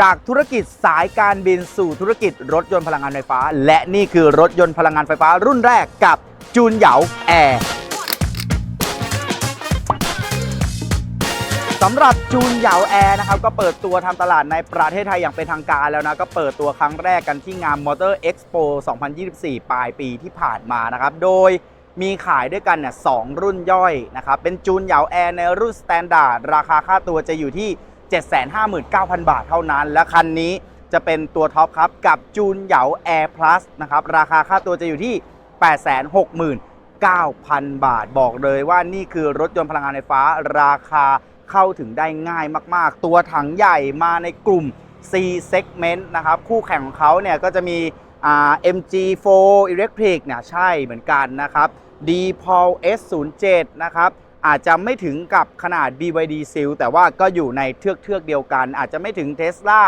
จากธุรกิจสายการบินสู่ธุรกิจรถยนต์พลังงานไฟฟ้า และนี่คือรถยนต์พลังงานไฟฟ้ารุ่นแรกกับจูนเหยาแอร์สำหรับจูนเหยาแอร์นะครับก็เปิดตัวทำตลาดในประเทศไทยอย่างเป็นทางการแล้วนะก็เปิดตัวครั้งแรกกันที่งาน Motor Expo 2024 ปลายปีที่ผ่านมานะครับโดยมีขายด้วยกันเนี่ยสองรุ่นย่อยนะครับเป็นจูนเหยาแอร์ในรุ่น Standard ราคาค่าตัวจะอยู่ที่ 759,000 บาทเท่านั้น และคันนี้จะเป็นตัวท็อปครับ กับจูนเหยา Air Plus นะครับ ราคาค่าตัวจะอยู่ที่ 869,000 บาท บอกเลยว่านี่คือรถยนต์พลังงานไฟฟ้าราคาเข้าถึงได้ง่ายมาก ๆ ตัวถังใหญ่มาในกลุ่ม C segment นะครับ คู่แข่งของเขาเนี่ยก็จะมี MG4 Electric เนี่ยใช่เหมือนกันนะครับ d p o l S07 นะครับ อาจจะไม่ถึงกับขนาด BYD Seal แต่ว่าก็อยู่ในเทือกเทือกเดียวกัน อาจจะไม่ถึง Tesla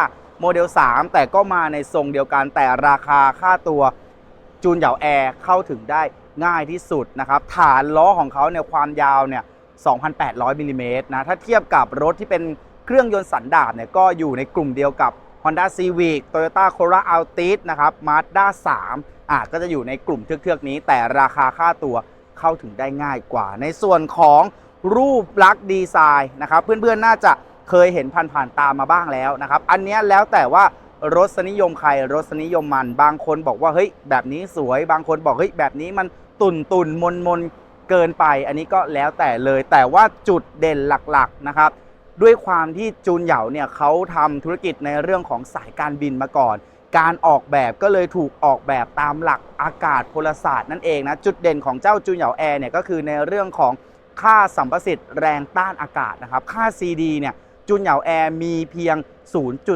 Model 3แต่ก็มาในทรงเดียวกัน แต่ราคาค่าตัวจูนเหยาแอร์เข้าถึงได้ง่ายที่สุดนะครับ ฐานล้อของเขาเนี่ยความยาวเนี่ย 2,800มิลลิเมตรนะ ถ้าเทียบกับรถที่เป็นเครื่องยนต์สันดาปเนี่ยก็อยู่ในกลุ่มเดียวกับ Honda Civic Toyota Corolla Altis นะครับ Mazda 3อะก็จะอยู่ในกลุ่มเทือกๆนี้ แต่ราคาค่าตัว เข้าถึงได้ง่ายกว่า ในส่วนของรูปลักษณ์ดีไซน์นะครับ เพื่อนๆน่าจะเคยเห็นผ่านๆตามมาบ้างแล้วนะครับ อันนี้แล้วแต่ว่ารสนิยมใครรสนิยมมัน บางคนบอกว่าเฮ้ยแบบนี้สวย บางคนบอกเฮ้ยแบบนี้มันตุ่นตุ่นมนมนๆเกินไป อันนี้ก็แล้วแต่เลย แต่ว่าจุดเด่นหลักๆนะครับ ด้วยความที่จูนเหยาเนี่ยเขาทำธุรกิจในเรื่องของสายการบินมาก่อน การออกแบบก็เลยถูกออกแบบตามหลักอากาศพลศาสตร์นั่นเองนะจุดเด่นของเจ้าจูนเหยาแอร์เนี่ยก็คือในเรื่องของค่าสัมประสิทธิ์แรงต้านอากาศนะครับค่า CD เนี่ย จูนเหยาแอร์มีเพียง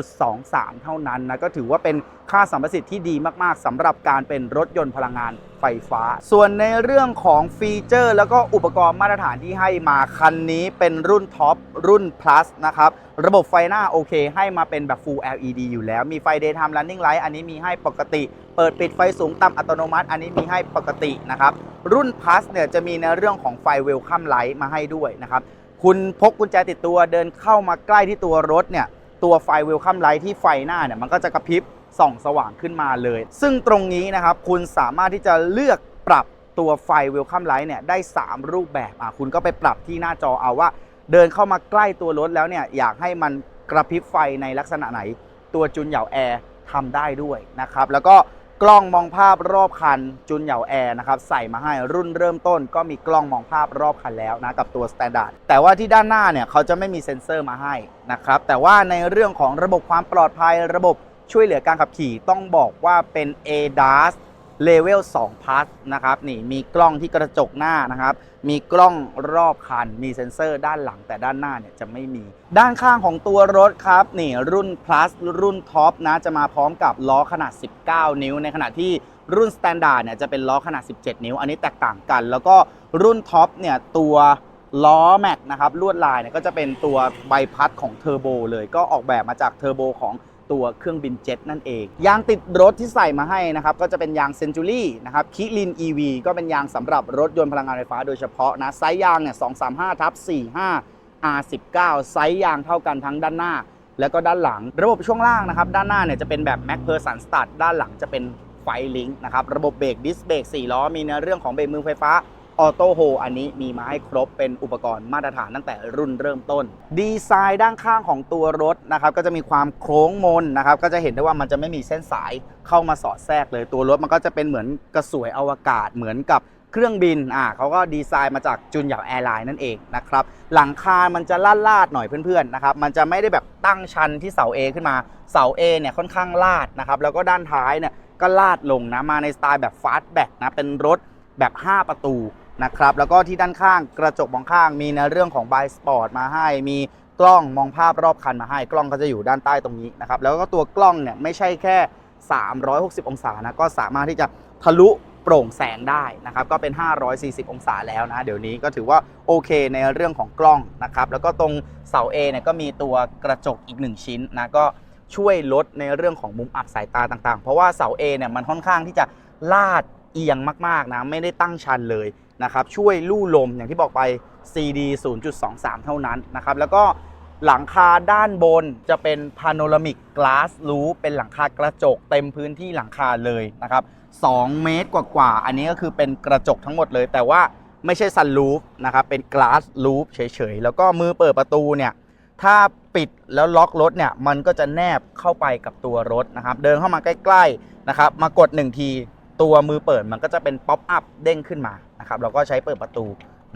0.23 เท่านั้นนะก็ถือว่าเป็นค่าสัมประสิทธิ์ที่ดีมาก ๆสำหรับการเป็นรถยนต์พลังงานไฟฟ้า ส่วนในเรื่องของฟีเจอร์ แล้วก็อุปกรณ์มาตรฐานที่ให้มาคันนี้เป็นรุ่นท็อปรุ่น plus นะครับระบบไฟหน้าโอเค ให้มาเป็นแบบ Full LED อยู่แล้ว มีไฟ Daytime Running Light อันนี้มีให้ปกติ เปิดปิดไฟสูงต่ำอัตโนมัติ อันนี้มีให้ปกตินะครับรุ่น plus เนี่ยจะมีในเรื่องของไฟ Welcome Light มาให้ด้วยนะครับ คุณพกกุญแจติดตัวเดินเข้ามาใกล้ที่ตัวรถเนี่ยตัวไฟ Welcome Light ที่ไฟหน้าเนี่ยมันก็จะกระพริบส่องสว่างขึ้นมาเลย ซึ่งตรงนี้นะครับคุณสามารถที่จะเลือกปรับตัวไฟ Welcome Light เนี่ยได้ 3 รูปแบบอะคุณก็ไปปรับที่หน้าจอเอาว่า เดินเข้ามาใกล้ตัวรถแล้วเนี่ยอยากให้มันกระพริบไฟในลักษณะไหน ตัวจุนเหยาแอร์ทำได้ด้วยนะครับแล้วก็ กล้องมองภาพรอบคันจุนเหยาแอร์นะครับใส่มาให้รุ่นเริ่มต้น ก็มีกล้องมองภาพรอบคันแล้วนะกับตัวสแตนดาร์ดแต่ว่าที่ด้านหน้าเนี่ยเขาจะไม่มีเซ็นเซอร์มาให้นะครับแต่ว่าในเรื่องของระบบความปลอดภัยระบบช่วยเหลือการขับขี่ต้องบอกว่าเป็น ADAS Level 2 Plus นะครับนี่มีกล้องที่กระจกหน้านะครับ มีกล้องรอบคัน มีเซ็นเซอร์ด้านหลังแต่ด้านหน้าเนี่ยจะไม่มี ด้านข้างของตัวรถครับนี่รุ่น plus รุ่นท็อปนะจะมาพร้อมกับล้อขนาด 19 นิ้ว ในขณะที่รุ่น standard เนี่ยจะเป็นล้อขนาด 17 นิ้ว อันนี้แตกต่างกัน แล้วก็รุ่นท็อปเนี่ยตัวล้อแม็กนะครับลวดลายเนี่ยก็จะเป็นตัวใบพัดของเทอร์โบเลยก็ออกแบบมาจากเทอร์โบของ ตัวเครื่องบินเจ็ตนั่นเอง ยางติดรถที่ใส่มาให้นะครับ ก็จะเป็นยางเซนจูรี่นะครับคิลิน EV ก็เป็นยางสำหรับรถยนต์พลังงานไฟฟ้าโดยเฉพาะนะ ไซส์ยางเนี่ย235ทับ45 R19 ไซส์ยางเท่ากันทั้งด้านหน้า แล้วก็ด้านหลัง ระบบช่วงล่างนะครับ ด้านหน้าเนี่ยจะเป็นแบบ Mac p e r s o n Start ด้านหลังจะเป็นไฟลิงนะครับ ระบบเบรกดิสเบรก4ล้อมีในเรื่องของเบรกมือไฟฟ้า ออโต้โฮอันนี้มีมาให้ครบเป็นอุปกรณ์มาตรฐานตั้งแต่รุ่นเริ่มต้น ดีไซน์ด้านข้างของตัวรถนะครับก็จะมีความโค้งมนนะครับก็จะเห็นได้ว่ามันจะไม่มีเส้นสายเข้ามาสอดแทรกเลยตัวรถมันก็จะเป็นเหมือนกระสวยอวกาศเหมือนกับเครื่องบินอ่าเขาก็ดีไซน์มาจากจุนหยางแอร์ไลน์นั่นเองนะครับหลังคา มันจะลาดลาดหน่อยเพื่อนๆนะครับมันจะไม่ได้แบบตั้งชันที่เสา A ขึ้นมาเสา A เนี่ยค่อนข้างลาดนะครับแล้วก็ด้านท้ายเนี่ยก็ลาดลงนะมาในสไตล์แบบฟาสต์แบ็กนะเป็นรถแบบ 5 ประตู นะครับแล้วก็ที่ด้านข้างกระจกมองข้างมีในเรื่องของ b ายสปอร์ตมาให้ มีกล้องมองภาพรอบคันมาให้ กล้องก็จะอยู่ด้านใต้ตรงนี้นะครับแล้วก็ตัวกล้องเนี่ยไม่ใช่แค่ 360 องศานะก็สามารถที่จะทะลุโปร่งแสงได้นะครับก็เป็น 540 องศาแล้วนะเดี๋ยวนี้ก็ถือว่าโอเคในเรื่องของกล้องนะครับแล้วก็ตรงเสา A เนี่ยก็มีตัวกระจกอีก 1 ชิ้นนะก็ช่วยลดในเรื่องของมุมอับสายตาต่างๆ เพราะว่าเสา A เนี่ยมันค่อนข้างที่จะลาดเอียงมากๆนะไม่ได้ตั้งชันเลย นะครับช่วยลู่ลมอย่างที่บอกไป CD 0.23 เท่านั้นนะครับแล้วก็หลังคาด้านบนจะเป็นพาโนรามิกก a าส o ูเป็นหลังคากระจกเต็มพื้นที่หลังคาเลยนะครับ2เมตรกว่าๆ อันนี้ก็คือเป็นกระจกทั้งหมดเลย แต่ว่าไม่ใช่ซันรูฟนะครับเป็นก a าส o ู f เฉยๆ แล้วก็มือเปิดประตูเนี่ยถ้าปิดแล้วล็อกรถเนี่ยมันก็จะแนบเข้าไปกับตัวรถนะครับ เดินเข้ามาใกล้ ๆ นะครับ มากด 1 ที ตัวมือเปิดมันก็จะเป็นป๊อปอัพเด้งขึ้นมานะครับเราก็ใช้เปิดประตู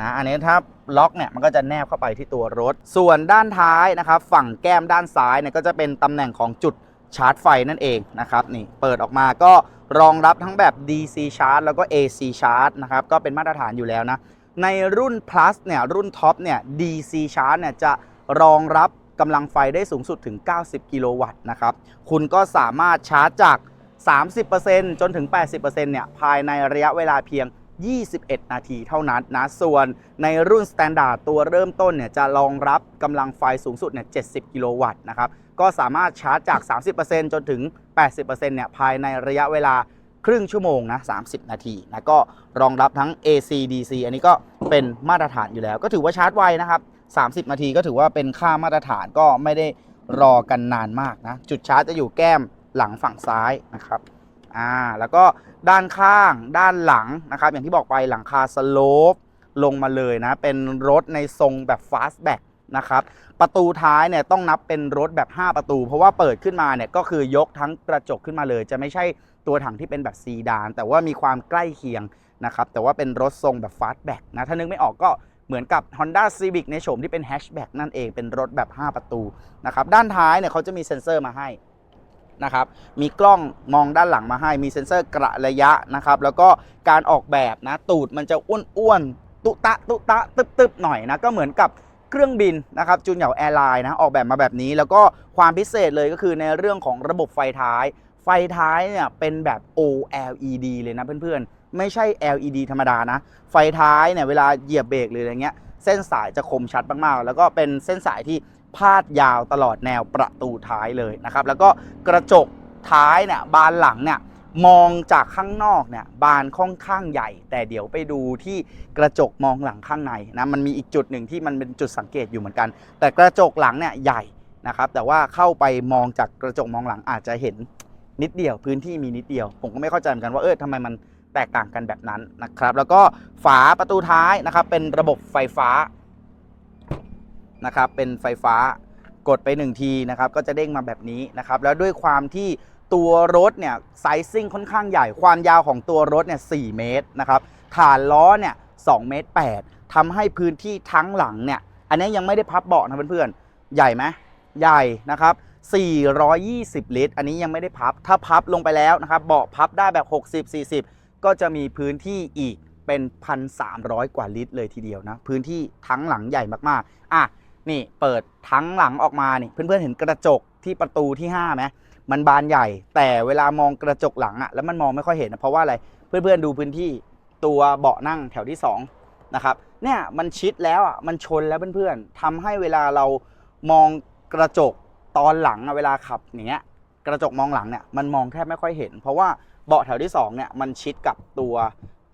นะอันนี้ถ้าล็อกเนี่ยมันก็จะแนบเข้าไปที่ตัวรถ ส่วนด้านท้ายนะครับฝั่งแก้มด้านซ้ายเนี่ยก็จะเป็นตำแหน่งของจุดชาร์จไฟนั่นเองนะครับนี่เปิดออกมาก็รองรับทั้งแบบ DC charge แล้วก็ AC charge นะครับก็เป็นมาตรฐานอยู่แล้วนะในรุ่น plus เนี่ยรุ่นท็อปเนี่ย DC charge เนี่ยจะรองรับกำลังไฟได้สูงสุดถึง 90 กิโลวัตต์นะครับคุณก็สามารถชาร์จจาก 30%จนถึง 80%เนี่ยภายในระยะเวลาเพียง 21 นาทีเท่านั้นนะ ส่วนในรุ่น Standard ตัวเริ่มต้นเนี่ยจะรองรับกำลังไฟสูงสุดเนี่ย 70 กิโลวัตต์นะครับ ก็สามารถชาร์จจาก 30%จนถึง 80%เนี่ยภายในระยะเวลาครึ่งชั่วโมงนะ 30 นาทีนะ ก็รองรับทั้ง AC DC อันนี้ก็เป็นมาตรฐานอยู่แล้ว ก็ถือว่าชาร์จไวนะครับ 30 นาทีก็ถือว่าเป็นค่ามาตรฐานก็ไม่ได้รอกันนานมากนะ จุดชาร์จจะอยู่แก้ม หลังฝั่งซ้ายนะครับอ่าแล้วก็ด้านข้างด้านหลังนะครับ อย่างที่บอกไปหลังคาสโลปลงมาเลยนะ เป็นรถในทรงแบบฟาสแบ็กนะครับประตูท้ายเนี่ยต้องนับเป็นรถแบบ 5 ประตู เพราะว่าเปิดขึ้นมาเนี่ยก็คือยกทั้งกระจกขึ้นมาเลย จะไม่ใช่ตัวถังที่เป็นแบบซีดาน แต่ว่ามีความใกล้เคียงนะครับแต่ว่าเป็นรถทรงแบบฟาสแบ็กนะถ้านึกไม่ออกก็เหมือนกับ Honda Civic ในโฉมที่เป็นแฮชแบ็กนั่นเองเป็นรถแบบ 5 ประตูนะครับด้านท้ายเนี่ยเขาจะมีเซ็นเซอร์มาให้ นะครับ มีกล้องมองด้านหลังมาให้ มีเซ็นเซอร์กระระยะนะครับ แล้วก็การออกแบบนะ ตูดมันจะอ้วนๆ ตุตะ ตุตะ ตึบๆ หน่อยนะ ก็เหมือนกับเครื่องบินนะครับจูนเหยาแอร์ไลน์นะ ออกแบบมาแบบนี้ แล้วก็ความพิเศษเลยก็คือในเรื่องของระบบไฟท้าย ไฟท้ายเนี่ยเป็นแบบ OLED เลยนะเพื่อนๆ ไม่ใช่ LED ธรรมดานะ ไฟท้ายเนี่ยเวลาเหยียบเบรกหรืออะไรเงี้ย เส้นสายจะคมชัดมากๆ แล้วก็เป็นเส้นสายที่ พาดยาวตลอดแนวประตูท้ายเลยนะครับ แล้วก็กระจกท้ายเนี่ยบานหลังเนี่ยมองจากข้างนอกเนี่ยบานค่อนข้างใหญ่ แต่เดี๋ยวไปดูที่กระจกมองหลังข้างในนะมันมีอีกจุดหนึ่งที่มันเป็นจุดสังเกตอยู่เหมือนกัน แต่กระจกหลังเนี่ยใหญ่นะครับ แต่ว่าเข้าไปมองจากกระจกมองหลังอาจจะเห็นนิดเดียวพื้นที่มีนิดเดียว ผมก็ไม่เข้าใจเหมือนกันว่าเออทำไมมันแตกต่างกันแบบนั้นนะครับ แล้วก็ฝาประตูท้ายนะครับเป็นระบบไฟฟ้า นะครับเป็นไฟฟ้ากดไป 1 ทีนะครับก็จะเด้งมาแบบนี้นะครับแล้วด้วยความที่ตัวรถเนี่ยไซซิ่งค่อนข้างใหญ่ความยาวของตัวรถเนี่ย4เมตรนะครับฐานล้อเนี่ย2เมตร8ทำให้พื้นที่ทั้งหลังเนี่ยอันนี้ยังไม่ได้พับเบาะนะเพื่อนๆใหญ่ไหมใหญ่นะครับ420 ลิตร อันนี้ยังไม่ได้พับ ถ้าพับลงไปแล้วนะครับเบาะพับได้แบบ 60 40 ก็จะมีพื้นที่อีกเป็น 1,300 กว่าลิตรเลยทีเดียวนะ พื้นที่ทั้งหลังใหญ่มากๆ อะ นี่เปิดทั้งหลังออกมานี่เพื่อนๆเห็นกระจกที่ประตูที่5ไหมมันบานใหญ่ แต่เวลามองกระจกหลังอะแล้วมันมองไม่ค่อยเห็นนะเพราะว่าอะไรเพื่อนๆดูพื้นที่ตัวเบาะนั่งแถวที่2นะครับเนี่ยมันชิดแล้วอะมันชนแล้วเพื่อนๆทำให้เวลาเรามองกระจกตอนหลังอะเวลาขับอย่างเงี้ยกระจกมองหลังเนี่ยมันมองแทบไม่ค่อยเห็น เพราะว่าเบาะแถวที่2เนี่ยมันชิดกับตัว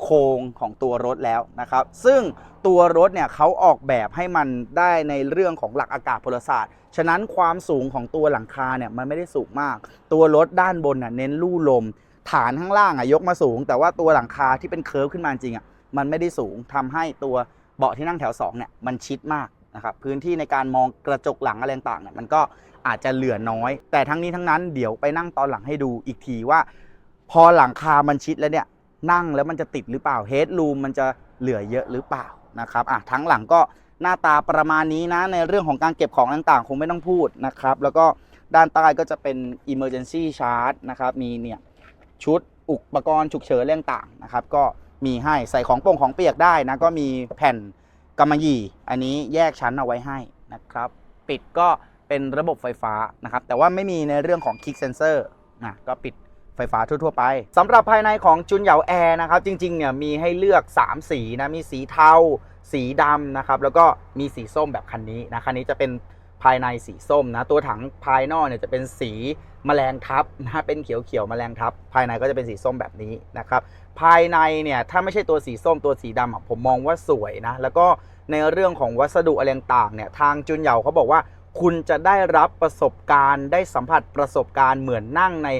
โครงของตัวรถแล้วนะครับ ซึ่งตัวรถเนี่ยเขาออกแบบให้มันได้ในเรื่องของหลักอากาศพลศาสตร์ ฉะนั้นความสูงของตัวหลังคาเนี่ยมันไม่ได้สูงมาก ตัวรถด้านบนน่ะเน้นลู่ลม ฐานข้างล่างอะยกมาสูง แต่ว่าตัวหลังคาที่เป็นเคิร์ฟขึ้นมาจริงอะมันไม่ได้สูงทำให้ตัวเบาะที่นั่งแถว2เนี่ยมันชิดมากนะครับพื้นที่ในการมองกระจกหลังอะไรต่างเนี่ยมันก็อาจจะเหลือน้อย แต่ทั้งนี้ทั้งนั้นเดี๋ยวไปนั่งตอนหลังให้ดูอีกทีว่า พอหลังคามันชิดแล้วเนี่ย นั่งแล้วมันจะติดหรือเปล่าเฮดรูมมันจะเหลือเยอะหรือเปล่านะครับอะทั้งหลังก็หน้าตาประมาณนี้นะ ในเรื่องของการเก็บของต่างๆ คงไม่ต้องพูดนะครับ แล้วก็ด้านใต้ก็จะเป็น emergency charge นะครับ มีเนี่ยชุดอุปกรณ์ฉุกเฉินเรื่องต่างนะครับ ก็มีให้ใส่ของโป่งของเปียกได้นะ ก็มีแผ่นกำมะหยี่ อันนี้แยกชั้นเอาไว้ให้นะครับ ปิดก็เป็นระบบไฟฟ้านะครับ แต่ว่าไม่มีในเรื่องของ kick sensor นะก็ปิด ไฟฟ้าทั่ว ๆ ไปสำหรับภายในของจุนเหยาแอร์นะครับ จริงๆเนี่ยมีให้เลือก 3 สีนะ มีสีเทา สีดำนะครับ แล้วก็มีสีส้มแบบคันนี้นะ คันนี้จะเป็นภายในสีส้มนะ ตัวถังภายนอกเนี่ยจะเป็นสีแมลงทับนะเป็นเขียวๆแมลงทับ ภายในก็จะเป็นสีส้มแบบนี้นะครับ ภายในเนี่ยถ้าไม่ใช่ตัวสีส้มตัวสีดำผมมองว่าสวยนะ แล้วก็ในเรื่องของวัสดุอะไรต่างเนี่ยทางจุนเหยาเขาบอกว่า คุณจะได้รับประสบการณ์ ได้สัมผัสประสบการณ์เหมือนนั่งใน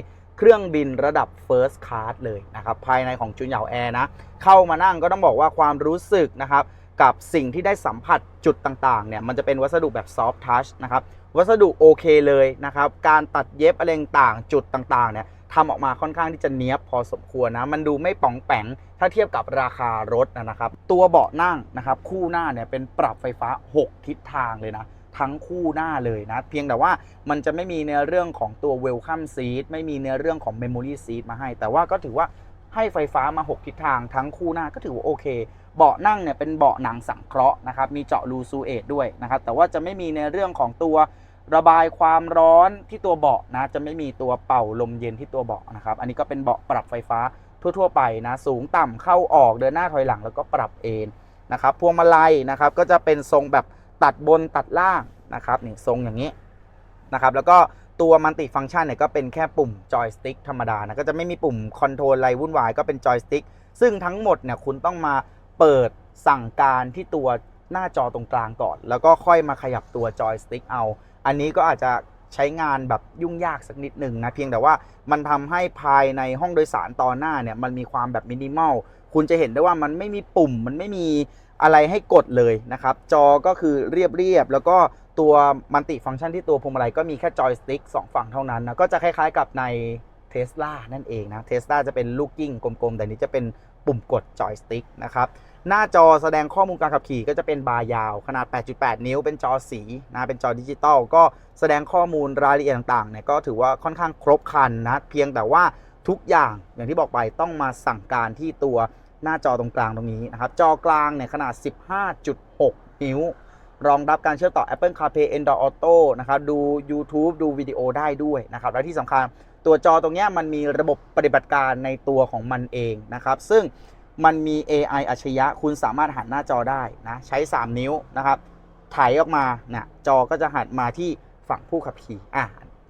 เครื่องบินระดับ First Class เลยนะครับ ภายในของจุนเหยาแอร์นะ เข้ามานั่งก็ต้องบอกว่าความรู้สึกนะครับ กับสิ่งที่ได้สัมผัสจุดต่างๆ เนี่ย มันจะเป็นวัสดุแบบ Soft Touch นะครับ วัสดุโอเคเลยนะครับ การตัดเย็บอะไรต่างจุดต่างๆ เนี่ยทำออกมาค่อนข้างที่จะเนี้ยบพอสมควรนะ มันดูไม่ป๋องแปงถ้าเทียบกับราคารถนะครับ ตัวเบาะนั่งนะครับ คู่หน้าเนี่ยเป็นปรับไฟฟ้า 6 ทิศทางเลยนะ ทั้งคู่หน้าเลยนะ เพียงแต่ว่ามันจะไม่มีในเรื่องของตัว Welcome Seat ไม่มีในเรื่องของ Memory Seat มาให้ แต่ว่าก็ถือว่าให้ไฟฟ้ามา 6 ทิศทางทั้งคู่หน้าก็ถือว่าโอเค เบาะนั่งเนี่ยเป็นเบาะหนังสังเคราะห์นะครับ มีเจาะรูซูเอตด้วยนะครับ แต่ว่าจะไม่มีในเรื่องของตัวระบายความร้อนที่ตัวเบาะนะ จะไม่มีตัวเป่าลมเย็นที่ตัวเบาะนะครับ อันนี้ก็เป็นเบาะปรับไฟฟ้าทั่ว ๆ ไปนะ สูงต่ำเข้าออกเดินหน้าถอยหลังแล้วก็ปรับเอนนะครับ พวงมาลัยนะครับก็จะเป็นทรงแบบ ตัดบนตัดล่างนะครับนี่ทรงอย่างนี้นะครับแล้วก็ตัวมัลติฟังก์ชันเนี่ยก็เป็นแค่ปุ่มจอยสติ๊กธรรมดานะก็จะไม่มีปุ่มคอนโทรลอะไรวุ่นวายก็เป็นจอยสติ๊กซึ่งทั้งหมดเนี่ยคุณต้องมาเปิดสั่งการที่ตัวหน้าจอตรงกลางก่อน แล้วก็ค่อยมาขยับตัวจอยสติ๊กเอา อันนี้ก็อาจจะใช้งานแบบยุ่งยากสักนิดหนึ่งนะเพียงแต่ว่ามันทำให้ภายในห้องโดยสารตอนหน้าเนี่ยมันมีความแบบมินิมอลคุณจะเห็นได้ว่ามันไม่มีปุ่มมันไม่มี อะไรให้กดเลยนะครับ จอก็คือเรียบๆแล้วก็ตัวมัลติฟังก์ชันที่ตัวพวงมาลัยก็มีแค่จอยสติ๊กสองฝั่งเท่านั้นนะก็จะคล้ายๆกับในเทสลานั่นเองนะเทสลาจะเป็นลูกกิ้งกลมๆ แต่นี้จะเป็นปุ่มกดจอยสติ๊กนะครับ หน้าจอแสดงข้อมูลการขับขี่ก็จะเป็นบาร์ยาว ขนาด 8.8 นิ้ว เป็นจอสีนะเป็นจอดิจิตอลก็แสดงข้อมูลรายละเอียดต่างๆเนี่ยก็ถือว่าค่อนข้างครบครันนะ เพียงแต่ว่าทุกอย่างอย่างที่บอกไปต้องมาสั่งการที่ตัว หน้าจอตรงกลางตรงนี้นะครับจอกลางเนี่ยขนาด 15.6 นิ้ว รองรับการเชื่อมต่อ Apple CarPlay Android Auto นะครับดู YouTube ดูวิดีโอได้ด้วยนะครับและที่สำคัญตัวจอตรงนี้มันมีระบบปฏิบัติการในตัวของมันเองนะครับ ซึ่งมันมี AI อัจฉริยะคุณสามารถหันหน้าจอได้นะใช้ 3 นิ้วนะครับถ่ายออกมาเนี่ยจอก็จะหันมาที่ฝั่งผู้ขับขี่อะ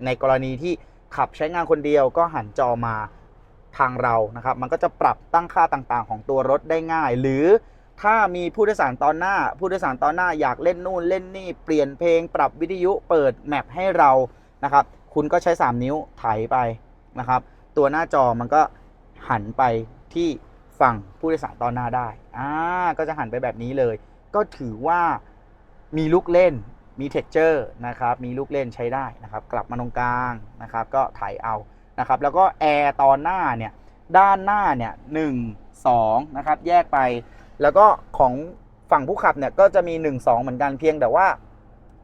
ในกรณีที่ขับใช้งานคนเดียวก็หันจอมา ทางเรานะครับ มันก็จะปรับตั้งค่าต่างๆ ของตัวรถได้ง่าย หรือถ้ามีผู้โดยสารตอนหน้า ผู้โดยสารตอนหน้าอยากเล่นนู่นเล่นนี่เปลี่ยนเพลง ปรับวิทยุเปิดแมปให้เรานะครับ คุณก็ใช้ 3 นิ้วไถไปนะครับ ตัวหน้าจอมันก็หันไปที่ฝั่งผู้โดยสารตอนหน้าได้อ่าก็จะหันไปแบบนี้เลย ก็ถือว่ามีลูกเล่นมีเท็กเจอร์นะครับ มีลูกเล่นใช้ได้นะครับ กลับมาตรงกลางนะครับ ก็ไถเอา นะครับแล้วก็แอร์ตอนหน้าเนี่ยด้านหน้าเนี่ยหนึ่งสองนะครับแยกไป แล้วก็ของฝั่งผู้ขับเนี่ยก็จะมี 1 2 เหมือนกันเพียงแต่ว่า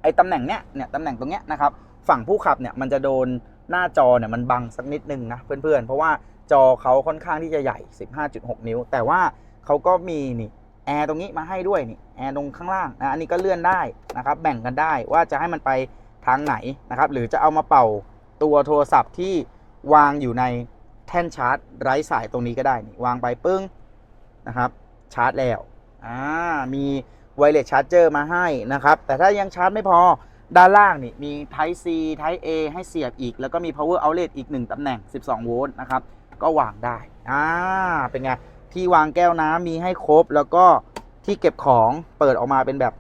ไอ้ตำแหน่งเนี้ยเนี่ยตำแหน่งตรงเนี้ยนะครับฝั่งผู้ขับเนี่ยมันจะโดนหน้าจอเนี่ยมันบังสักนิดนึงนะเพื่อนๆ เพราะว่าจอเขาค่อนข้างที่จะใหญ่ 15.6 นิ้ว แต่ว่าเขาก็มีนี่แอร์ตรงนี้มาให้ด้วยนี่แอร์ตรงข้างล่างนะอันนี้ก็เลื่อนได้นะครับแบ่งกันได้ว่าจะให้มันไปทางไหนนะครับหรือจะเอามาเป่าตัวโทรศัพท์ที่ วางอยู่ในแท่นชาร์จไร้สายตรงนี้ก็ได้นี่วางไปปึ้งนะครับชาร์จแล้วอ่ามีไวเลสชาร์จเจอร์มาให้นะครับ แต่ถ้ายังชาร์จไม่พอด้านล่างนี่มี Type C Type A ให้เสียบอีก แล้วก็มี Power Outlet อีก 1ตำแหน่ง 12 โวลต์นะครับ ก็วางได้อ่าเป็นไง ที่วางแก้วน้ำมีให้ครบ แล้วก็ที่เก็บของเปิดออกมาเป็นแบบ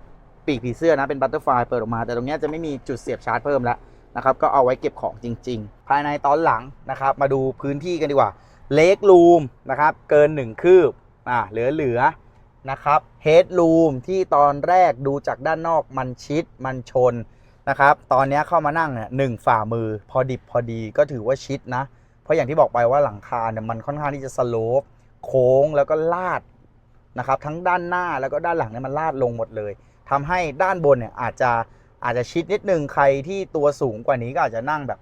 ปีกผีเสื้อนะ เป็นบัตเตอร์ไฟเปิดออกมา แต่ตรงนี้จะไม่มีจุดเสียบชาร์จเพิ่มแล้ว นะครับก็เอาไว้เก็บของจริง ๆ ภายในตอนหลังนะครับ มาดูพื้นที่กันดีกว่าเลกรูมนะครับ เกิน 1 คืบอ่าเหลือเหลือๆนะครับเฮดรูมที่ตอนแรกดูจากด้านนอกมันชิดมันชนนะครับ ตอนนี้เข้ามานั่งเนี่ยหนึ่งฝ่ามือ พอดิบพอดีก็ถือว่าชิดนะ เพราะอย่างที่บอกไปว่าหลังคาเนี่ยมันค่อนข้างที่จะสโลปโค้งแล้วก็ลาดนะครับ ทั้งด้านหน้าแล้วก็ด้านหลังเนี่ยมันลาดลงหมดเลยทำให้ด้านบนเนี่ยอาจจะ อาจจะชิดนิดนึงใครที่ตัวสูงกว่านี้ก็อาจจะนั่งแบบ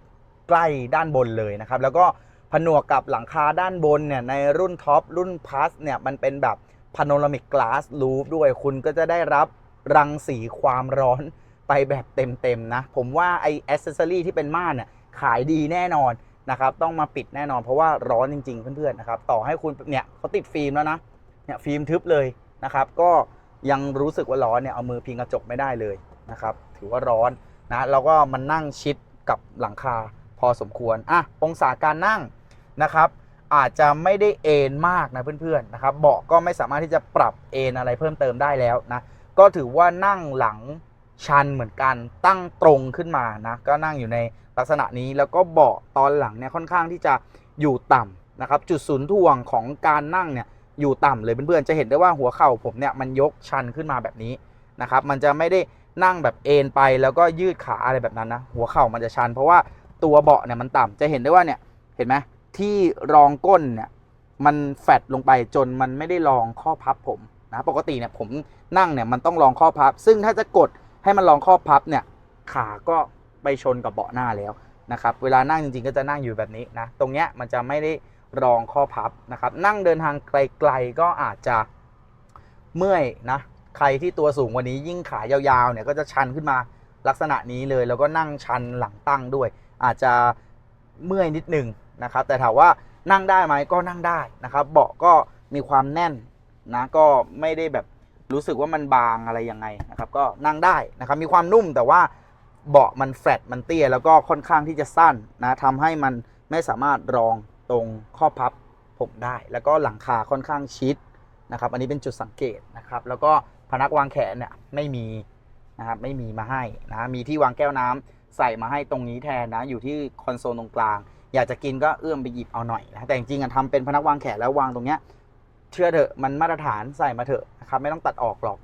ใกล้ด้านบนเลยนะครับ แล้วก็ผนวกกับหลังคาด้านบนเนี่ยในรุ่นท็อปรุ่นพาสเนี่ยมันเป็นแบบพาโนรามิกก a าส o ู f ด้วยคุณก็จะได้รับรังสีความร้อนไปแบบเต็มๆนะ ผมว่าไอแอสเซสซอรี่ที่เป็นม่านเนี่ยขายดีแน่นอนนะครับ ต้องมาปิดแน่นอนเพราะว่าร้อนจริง ๆ เพื่อนๆนะครับ ต่อให้คุณเนี่ยเขาติดฟิล์มแล้วนะเนี่ยฟิล์มทึบเลยนะครับ ก็ยังรู้สึกว่าร้อนเนี่ยเอามือพิงกระจกไม่ได้เลยนะครับ ถือว่าร้อนนะแล้วก็มันนั่งชิดกับหลังคาพอสมควรอะองศาการนั่งนะครับ อาจจะไม่ได้เอนมากนะเพื่อนๆนะครับเบาะก็ไม่สามารถที่จะปรับเอนอะไรเพิ่มเติมได้แล้วนะก็ถือว่านั่งหลังชันเหมือนกันตั้งตรงขึ้นมานะก็นั่งอยู่ในลักษณะนี้แล้วก็เบาะตอนหลังเนี่ยค่อนข้างที่จะอยู่ต่ำนะครับจุดศูนย์ถ่วงของการนั่งเนี่ยอยู่ต่ำเลยเพื่อนๆจะเห็นได้ว่าหัวเข่าผมเนี่ยมันยกชันขึ้นมาแบบนี้นะครับมันจะไม่ได้ นั่งแบบเอนไปแล้วก็ยืดขาอะไรแบบนั้นนะ หัวเข่ามันจะชัน เพราะว่าตัวเบาะเนี่ยมันต่ำจะเห็นได้ว่าเนี่ยเห็นไหมที่รองก้นเนี่ยมันแฟดลงไปจนมันไม่ได้รองข้อพับผมนะปกติเนี่ยผมนั่งเนี่ยมันต้องรองข้อพับ ซึ่งถ้าจะกดให้มันรองข้อพับเนี่ยขาก็ไปชนกับเบาะหน้าแล้วนะครับเวลานั่งจริงๆก็จะนั่งอยู่แบบนี้นะตรงเนี้ยมันจะไม่ได้รองข้อพับนะครับนั่งเดินทางไกลๆก็อาจจะเมื่อยนะ ใครที่ตัวสูงกว่านี้ยิ่งขายาวๆเนี่ยก็จะชันขึ้นมาลักษณะนี้เลยแล้วก็นั่งชันหลังตั้งด้วย อาจจะเมื่อยนิดนึงนะครับ แต่ถามว่านั่งได้ไหมก็นั่งได้นะครับ เบาะก็มีความแน่นนะก็ไม่ได้แบบรู้สึกว่ามันบางอะไรยังไงนะครับ ก็นั่งได้นะครับ มีความนุ่มแต่ว่าเบาะมันแฟลตมันเตี้ยแล้วก็ค่อนข้างที่จะสั้นนะทำให้มันไม่สามารถรองตรงข้อพับผมได้ แล้วก็หลังคาค่อนข้างชิด นะครับ อันนี้เป็นจุดสังเกตนะครับ แล้วก็พนักวางแขนเนี่ยไม่มีนะครับไม่มีมาให้นะมีที่วางแก้วน้ำใส่มาให้ตรงนี้แทนนะ อยู่ที่คอนโซลตรงกลาง อยากจะกินก็เอื้อมไปหยิบเอาหน่อยนะแต่จริงๆอะทำเป็นพนักวางแขนแล้ววางตรงเนี้ยเชื่อเถอะมันมาตรฐานใส่มาเถอะนะครับไม่ต้องตัดออกหรอก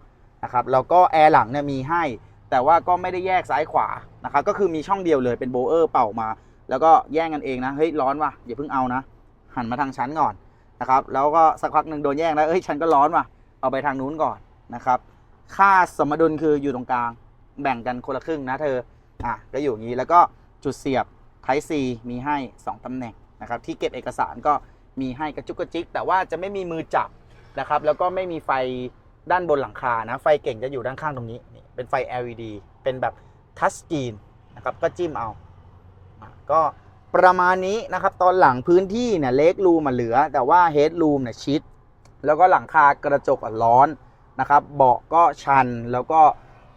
นะครับแล้วก็แอร์หลังเนี่ยมีให้ แต่ว่าก็ไม่ได้แยกซ้ายขวานะครับก็คือมีช่องเดียวเลยเป็นโบเออร์เป่ามา แล้วก็แย่งกันเองนะเฮ้ยร้อนว่ะอย่าเพิ่งเอานะ หันมาทางชั้นก่อน นะครับแล้วก็สักพักหนึ่งโดนแย่งแล้วเฮ้ยฉันก็ร้อนว่ะเอาไปทางนู้นก่อนนะครับค่าสมดุลคืออยู่ตรงกลาง แบ่งกันคนละครึ่งนะเธออะก็อยู่อย่างนี้แล้วก็จุดเสียบ Type C มีให้ 2ตำแหน่งนะครับที่เก็บเอกสารก็มีให้กระจุกกระจิก แต่ว่าจะไม่มีมือจับนะครับแล้วก็ไม่มีไฟด้านบนหลังคานะไฟเก่งจะอยู่ด้านข้างตรงนี้นี่เป็นไฟ LED เป็นแบบทัชสกรีนนะครับก็จิ้มเอาอะก็ ประมาณนี้นะครับ ตอนหลังพื้นที่เนี่ยเล็กรูมเหลือ แต่ว่าเฮดรูมเนี่ยชิด แล้วก็หลังคากระจกร้อนนะครับ เบาะก็ชันแล้วก็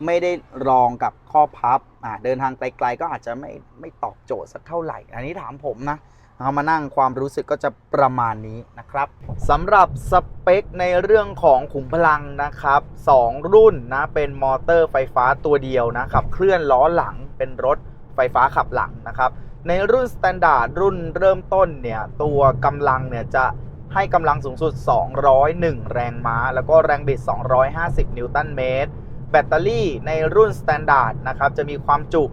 ไม่ได้รองกับข้อพับอ่าเดินทางไกลๆก็อาจจะไม่ไม่ตอบโจทย์สักเท่าไหร่ อันนี้ถามผมนะเอามานั่งความรู้สึกก็จะประมาณนี้นะครับสำหรับสเปคในเรื่องของขุมพลังนะครับสองรุ่นนะเป็นมอเตอร์ไฟฟ้าตัวเดียวนะขับเคลื่อนล้อหลังเป็นรถไฟฟ้าขับหลังนะครับ ในรุ่นสแตนดาร์ดรุ่นเริ่มต้นเนี่ย ตัวกำลังเนี่ยจะให้กำลังสูงสุด 201 แรงม้า แล้วก็แรงบิด 250 นิวตันเมตร แบตเตอรี่ในรุ่นสแตนดาร์ดนะครับ จะมีความจุ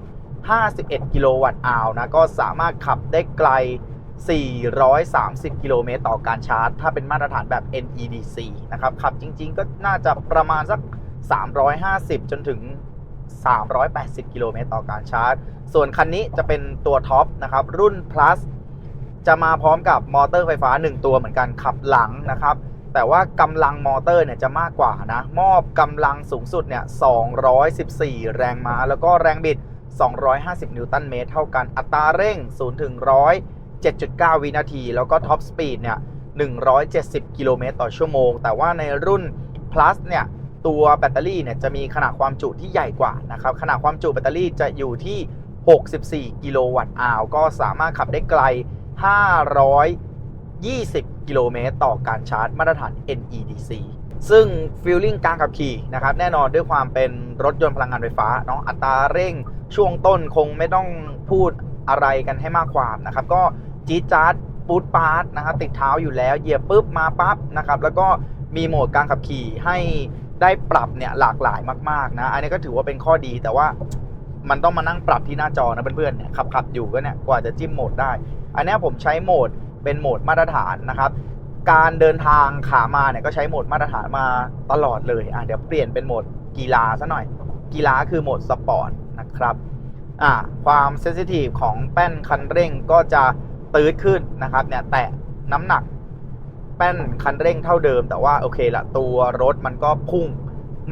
51 กิโลวัตต์อาวนะ ก็สามารถขับได้ไกล 430 กิโลเมตรต่อการชาร์จ ถ้าเป็นมาตรฐานแบบ NEDC นะครับ ขับจริง ๆ ก็น่าจะประมาณสัก 350 จนถึง 380 กิโลเมตรต่อการชาร์จ ส่วนคันนี้จะเป็นตัวท็อปนะครับ รุ่น plus จะมาพร้อมกับมอเตอร์ไฟฟ้า 1 ตัวเหมือนกันขับหลังนะครับ แต่ว่ากำลังมอเตอร์เนี่ยจะมากกว่านะ มอบกำลังสูงสุดเนี่ย 214 แรงม้า แล้วก็แรงบิด 250 นิวตันเมตร เท่ากัน อัตราเร่ง 0 ถึง 100 7.9 วินาที แล้วก็ท็อปสปีดเนี่ย 170 กิโลเมตรต่อชั่วโมง แต่ว่าในรุ่น plus เนี่ย ตัวแบตเตอรี่เนี่ยจะมีขนาดความจุที่ใหญ่กว่านะครับขนาดความจุแบตเตอรี่จะอยู่ที่ 64 กิโลวัตต์อาวก็สามารถขับได้ไกล 520 กิโลเมตรต่อการชาร์จมาตรฐาน NEDC ซึ่งฟีลลิ่งการขับขี่นะครับแน่นอนด้วยความเป็นรถยนต์พลังงานไฟฟ้าเนาะอัตราเร่งช่วงต้นคงไม่ต้องพูดอะไรกันให้มากความนะครับ ก็จี๊ดจ๊าดปูดปาร์ตนะครับติดเท้าอยู่แล้วเหยียบปุ๊บมาปั๊บนะครับแล้วก็มีโหมดการขับขี่ให้ ได้ปรับเนี่ยหลากหลายมากๆนะ อันนี้ก็ถือว่าเป็นข้อดีแต่ว่ามันต้องมานั่งปรับที่หน้าจอนะเพื่อนๆเนี่ยขับขับอยู่ก็เนี่ยกว่าจะจิ้มโหมดได้ อันนี้ผมใช้โหมดเป็นโหมดมาตรฐานนะครับการเดินทางขามาเนี่ยก็ใช้โหมดมาตรฐานมาตลอดเลยอะเดี๋ยวเปลี่ยนเป็นโหมดกีฬาซะหน่อย กีฬาคือโหมดสปอร์ตนะครับอ่าความเซนซิทีฟของแป้นคันเร่งก็จะตืดขึ้นนะครับเนี่ยแต่น้ำหนัก แป้นคันเร่งเท่าเดิม แต่ว่าโอเคละตัวรถมันก็พุ่ง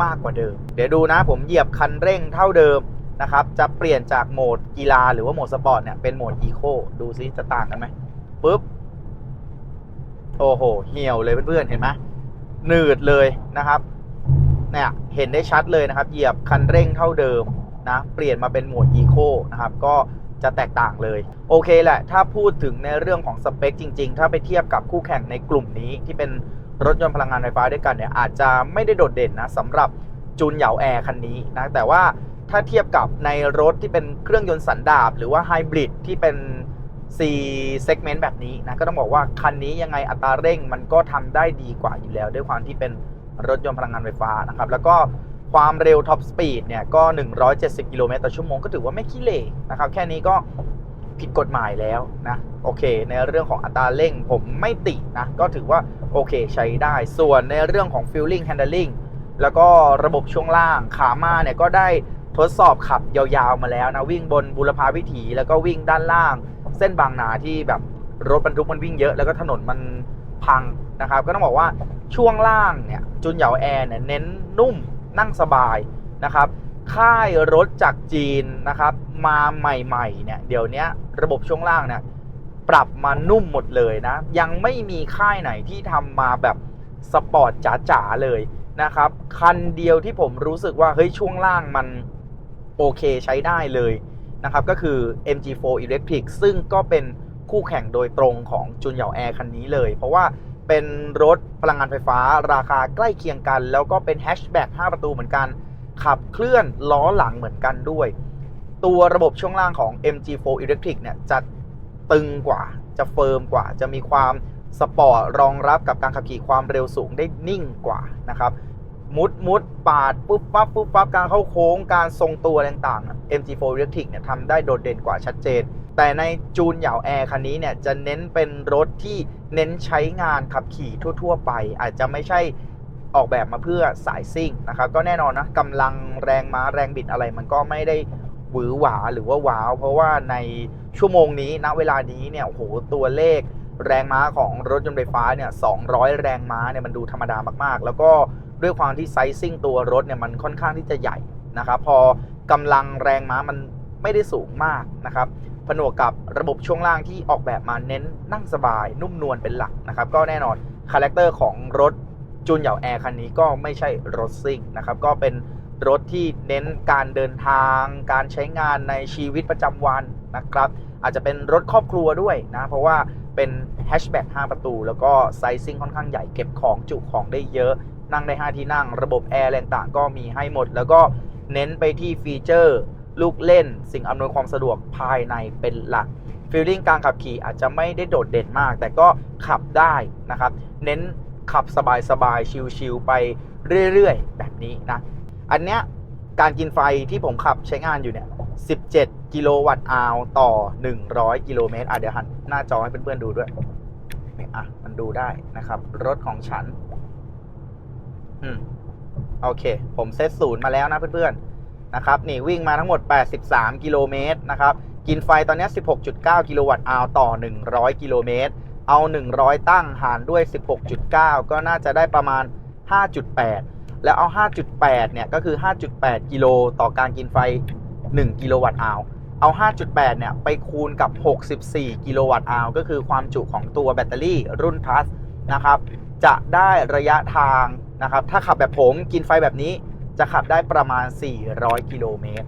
มากกว่าเดิม เดี๋ยวดูนะผมเหยียบคันเร่งเท่าเดิมนะครับ จะเปลี่ยนจากโหมดกีฬาหรือว่าโหมดสปอร์ตเนี่ยเป็นโหมดอีโคดูซิจะต่างกันไหมปุ๊บ โอ้โห เหี่ยวเลยเพื่อนๆ เห็นไหมหนืดเลยนะครับ เนี่ย เห็นได้ชัดเลยนะครับ เหยียบคันเร่งเท่าเดิมนะ เปลี่ยนมาเป็นโหมดอีโคนะครับ ก็ จะแตกต่างเลย โอเคแหละ ถ้าพูดถึงในเรื่องของสเปคจริง ๆ ถ้าไปเทียบกับคู่แข่งในกลุ่มนี้ที่เป็นรถยนต์พลังงานไฟฟ้าด้วยกันเนี่ยอาจจะไม่ได้โดดเด่นนะสำหรับจูนเหยาแอร์คันนี้นะแต่ว่าถ้าเทียบกับในรถที่เป็นเครื่องยนต์สันดาปหรือว่าไฮบริดที่เป็น C segment แบบนี้นะก็ต้องบอกว่าคันนี้ยังไงอัตราเร่งมันก็ทำได้ดีกว่าอยู่แล้ว ด้วยความที่เป็นรถยนต์พลังงานไฟฟ้านะครับแล้วก็ ความเร็วท็อปสปีดเนี่ยก็ 170 กิโลเมตรต่อชั่วโมงก็ถือว่าไม่ขี้เหร่นะครับ แค่นี้ก็ผิดกฎหมายแล้วนะ โอเค ในเรื่องของอัตราเร่งผมไม่ตินะ ก็ถือว่าโอเคใช้ได้ ส่วนในเรื่องของ feeling handling แล้วก็ระบบช่วงล่างขามาเนี่ยก็ได้ทดสอบขับยาวๆมาแล้วนะ วิ่งบนบุรพาวิถีแล้วก็วิ่งด้านล่าง เส้นบางนาที่แบบรถบรรทุกมันวิ่งเยอะ แล้วก็ถนนมันพังนะครับ ก็ต้องบอกว่าช่วงล่างเนี่ยจุนเหยาแอร์เนี่ยเน้นนุ่ม นั่งสบายนะครับค่ายรถจากจีนนะครับมาใหม่ๆเนี่ยเดี๋ยวนี้ระบบช่วงล่างเนี่ยปรับมานุ่มหมดเลยนะ ยังไม่มีค่ายไหนที่ทำมาแบบสปอร์ตจ๋าๆเลยนะครับคันเดียวที่ผมรู้สึกว่าเฮ้ยช่วงล่างมันโอเคใช้ได้เลยนะครับก็คือ MG4 Electric ซึ่งก็เป็นคู่แข่งโดยตรงของจุนเหยาแอร์คันนี้เลย เพราะว่า เป็นรถพลังงานไฟฟ้า ราคาใกล้เคียงกัน แล้วก็เป็นแฮชแบ็ก5ประตูเหมือนกัน ขับเคลื่อนล้อหลังเหมือนกันด้วย ตัวระบบช่วงล่างของ MG4 Electric เนี่ยจะตึงกว่าจะเฟิร์มกว่า จะมีความสปอร์ตรองรับกับการขับขี่ความเร็วสูงได้นิ่งกว่านะครับมุดมุดปาดปุ๊บปั๊บปุ๊บปั๊บการเข้าโค้งการทรงตัวต่างๆ MG4 Electric เนี่ยทำได้โดดเด่นกว่าชัดเจน แต่ในจูนเหยาแอร์คันนี้เนี่ยจะเน้นเป็นรถที่เน้นใช้งานขับขี่ทั่ว ๆ ไป อาจจะไม่ใช่ออกแบบมาเพื่อสายซิ่งนะครับก็แน่นอนนะกำลังแรงม้าแรงบิดอะไรมันก็ไม่ได้หวือหวาหรือว่าว้าว เพราะว่าในชั่วโมงนี้ณเวลานี้เนี่ยโอ้โหตัวเลขแรงม้าของรถยนต์ไฟฟ้าเนี่ย 200 แรงม้าเนี่ยมันดูธรรมดามากๆ แล้วก็ด้วยความที่ไซซิ่งตัวรถเนี่ยมันค่อนข้างที่จะใหญ่นะครับ พอกำลังแรงม้ามันไม่ได้สูงมากนะครับ ผนวกกับระบบช่วงล่างที่ออกแบบมาเน้นนั่งสบายนุ่มนวลเป็นหลักนะครับก็แน่นอนคาแรคเตอร์ของรถจูนเหยาแอร์คันนี้ก็ไม่ใช่รถซิ่งนะครับก็เป็นรถที่เน้นการเดินทาง การใช้งานในชีวิตประจำวันนะครับอาจจะเป็นรถครอบครัวด้วยนะเพราะว่าเป็นแฮชแบ็ก5ประตู แล้วก็ไซซิ่งค่อนข้างใหญ่เก็บของจุของได้เยอะ นั่งได้ 5 ที่นั่ง ระบบแอร์แรงต่างก็มีให้หมด แล้วก็เน้นไปที่ฟีเจอร์ ลูกเล่น สิ่งอำนวยความสะดวกภายในเป็นหลักฟีลลิ่งการขับขี่อาจจะไม่ได้โดดเด่นมาก แต่ก็ขับได้นะครับ เน้นขับสบายๆ ชิลๆ ไปเรื่อยๆ แบบนี้นะ อันเนี้ยการกินไฟที่ผมขับใช้งานอยู่เนี่ย 17 กิโลวัตต์อาวต่อ 100 กิโลเมตรอะเดี๋ยวหันหน้าจอให้เพื่อนๆ ดูด้วยนี่อะ มันดูได้นะครับ รถของฉัน อืม โอเค ผมเซตศูนย์มาแล้วนะเพื่อนๆ นะครับนี่วิ่งมาทั้งหมด 83 กิโลเมตรนะครับกินไฟตอนนี้ 16.9 กิโลวัตต์อาวต่อ 100 กิโลเมตร เอา 100 ตั้งหารด้วย 16.9 ก็น่าจะได้ประมาณ 5.8 แล้วเอา 5.8 เนี่ย ก็คือ 5.8 กิโลต่อการกินไฟ 1 กิโลวัตต์อาว เอา 5.8 เนี่ย ไปคูณกับ 64 กิโลวัตต์อาวก็คือความจุของตัวแบตเตอรี่รุ่น Plus นะครับ จะได้ระยะทางนะครับ ถ้าขับแบบผมกินไฟแบบนี้ จะขับได้ประมาณ 400 กิโลเมตร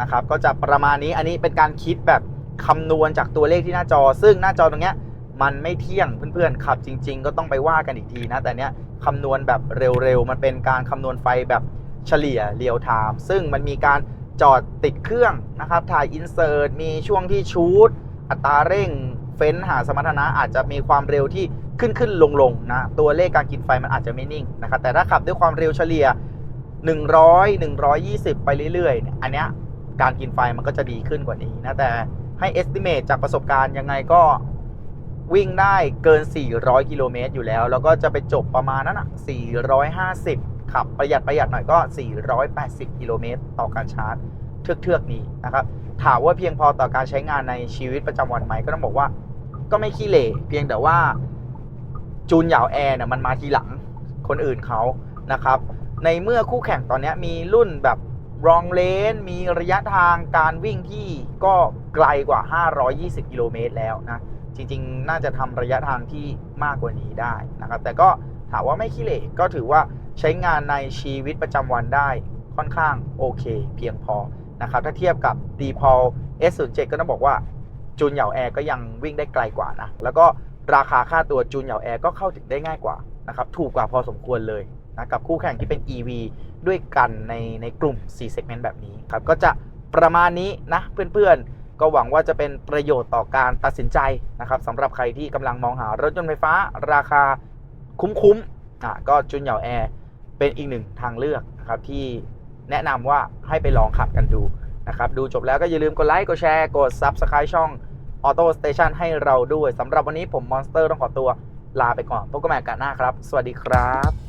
นะครับ ก็จะประมาณนี้ อันนี้เป็นการคิดแบบคำนวณจากตัวเลขที่หน้าจอ ซึ่งหน้าจอตรงเนี้ยมันไม่เที่ยงเพื่อนๆขับจริง ๆ ก็ต้องไปว่ากันอีกทีนะ แต่เนี้ยคำนวณแบบเร็วๆ มันเป็นการคำนวณไฟแบบเฉลี่ยเรียลไทม์ซึ่งมันมีการจอดติดเครื่องนะครับ ถ่ายอินเสิร์ต มีช่วงที่ชูดอัตราเร่ง เฟ้นหาสมรรถนะอาจจะมีความเร็วที่ขึ้นขึ้นลงลงนะ ตัวเลขการกินไฟมันอาจจะไม่นิ่งนะครับ แต่ถ้าขับด้วยความเร็วเฉลี่ย 100 120 ไปเรื่อยๆเนี่ยอันเนี้ยการกินไฟมันก็จะดีขึ้นกว่านี้นะ แต่ให้ estimate จากประสบการณ์ยังไงก็วิ่งได้เกิน 400 กิโลเมตรอยู่แล้ว แล้วก็จะไปจบประมาณนั้นอะ 450 ขับประหยัดประหยัดหน่อยก็ 480 กิโลเมตรต่อการชาร์จเทือกๆนี้นะครับ ถามว่าเพียงพอต่อการใช้งานในชีวิตประจำวันไหมก็ต้องบอกว่า ก็ไม่ขี้เหร่เพียงแต่ว่าจูนเหยาแอร์เนี่ยมันมาทีหลังคนอื่นเขานะครับ ในเมื่อคู่แข่งตอนนี้มีรุ่นแบบรองเลน มีระยะทางการวิ่งที่ก็ไกลกว่า 520 กิโลเมตรแล้วนะ จริงๆ น่าจะทำระยะทางที่มากกว่านี้ได้นะครับ แต่ก็ถามว่าไม่ขี้เหร่ก็ถือว่าใช้งานในชีวิตประจำวันได้ค่อนข้างโอเค เพียงพอนะครับ ถ้าเทียบกับ d p o l S07 ก็ต้องบอกว่าจูนเหยาแอร์ก็ยังวิ่งได้ไกลกว่านะ แล้วก็ราคาค่าตัวจูนเหยาแอร์ก็เข้าถึงได้ง่ายกว่านะครับ ถูกกว่าพอสมควรเลย นะกับคู่แข่งที่เป็น EV ด้วยกันในในกลุ่ม 4 segment แบบนี้ครับก็จะประมาณนี้นะเพื่อนๆ ก็หวังว่าจะเป็นประโยชน์ต่อการตัดสินใจนะครับสำหรับใครที่กำลังมองหารถยนต์ไฟฟ้าราคาคุ้มๆอะก็จุนเหยาแอร์เป็นอีกหนึ่งทางเลือกนะครับที่แนะนำว่าให้ไปลองขับกันดูนะครับดูจบแล้วก็อย่าลืมกดไลค์กดแชร์กด Subscribe ช่อง Auto Station ให้เราด้วยสำหรับวันนี้ผมมอนสเตอร์ต้องขอตัวลาไปก่อนพบกันใหม่กาสหน้าครับ สวัสดีครับ